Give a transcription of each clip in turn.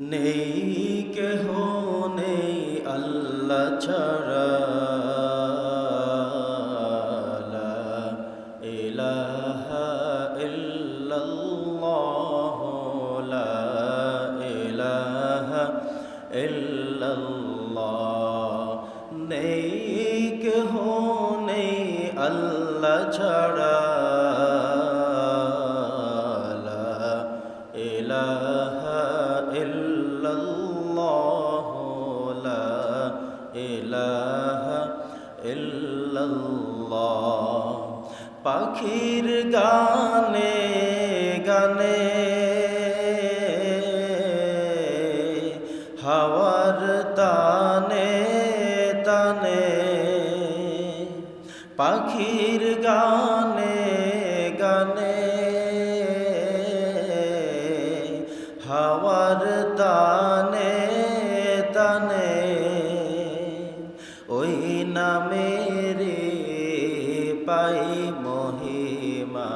নেই কেহ নেই আল্লাহ ছাড়া। নেই কেহ নেই আল্লাহ ছাড়া। ইল্লাল্লাহ লা ইলাহা ইল্লাল্লাহ। পাখির গানে গানে। হাওয়ার তানে তানে। পাখির গানে গানে। তানে ওই নামেরে পাই মহিমা,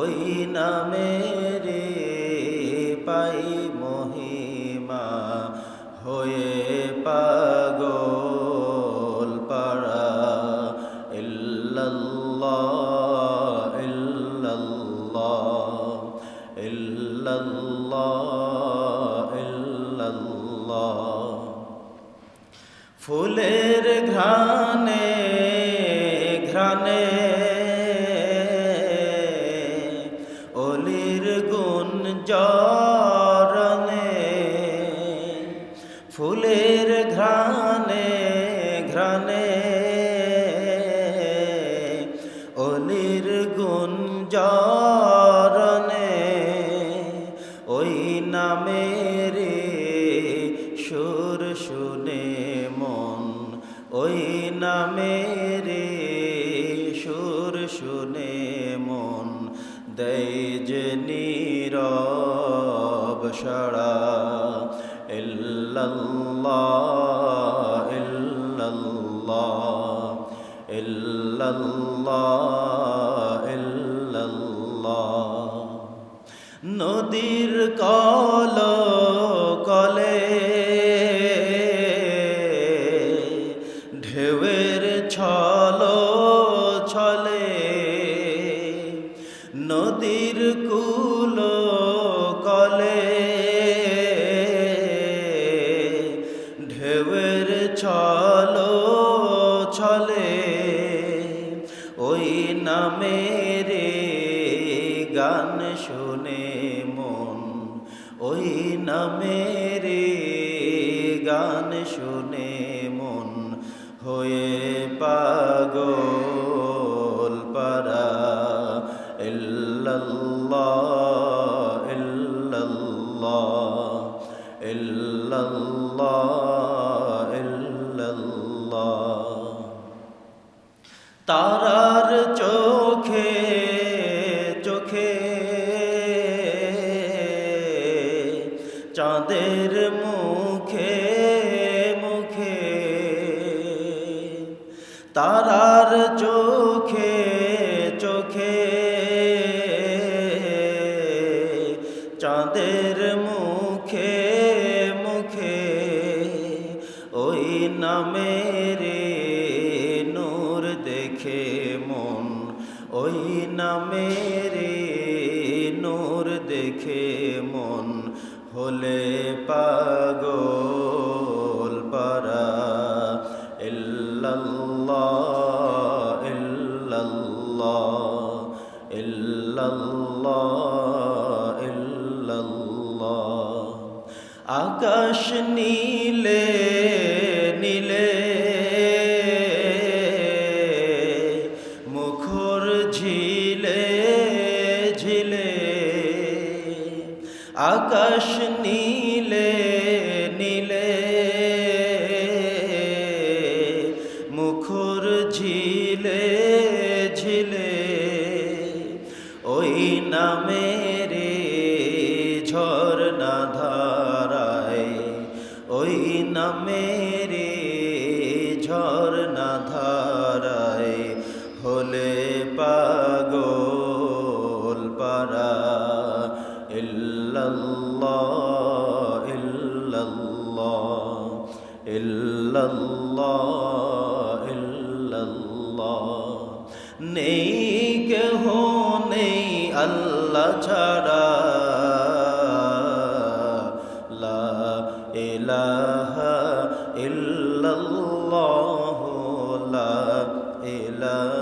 ওই নামেরে পাই মহিমা, হয়ে পাগল ইল্লাল্লাহ ইল্লাল্লাহ ইল্লাল্লাহ ইল্লাল্লাহ। ফুলের ঘ্রাণে ঘ্রাণে অলির গুণ জরনে ফুলের ঘ্রাণে ঘ্রাণে অলির গুণ জরনে শুনে মন ওই নামেরে সুর শুনে মন। দেয় যে নীরব ইল্লাল্লাহ নদীর কল ওই নামেরে গান শুনে মন, ওই নামেরে গান শুনে মন, হয়ে পাগল পারা, ইল্লাল্লাহ ইল্লাল্লাহ ইল্লাল্লাহ। তারার চোখে চোখে। চাঁদের মুখে মুখে। ওই নামে রে নূর দেখে মন। ওই নামে রে নূর দেখে মন। হলে পাগল আকাশ নীলে নীলে মুখর ঝিলে ঝিলে। আকাশ নীলে মুখর ঝিলে ঝিলে, ওই নামেরে ঝর্ণা ধারায়, ওই নামেরে ঝর্ণা ধারায় হলে পাগল পারা ইল্লাল্লাহ। আল্লাহ। নেই কেহ নেই আল্লাহ ছাড়া। লা ইলাহা ইল্লাল্লাহ লা ইলাহা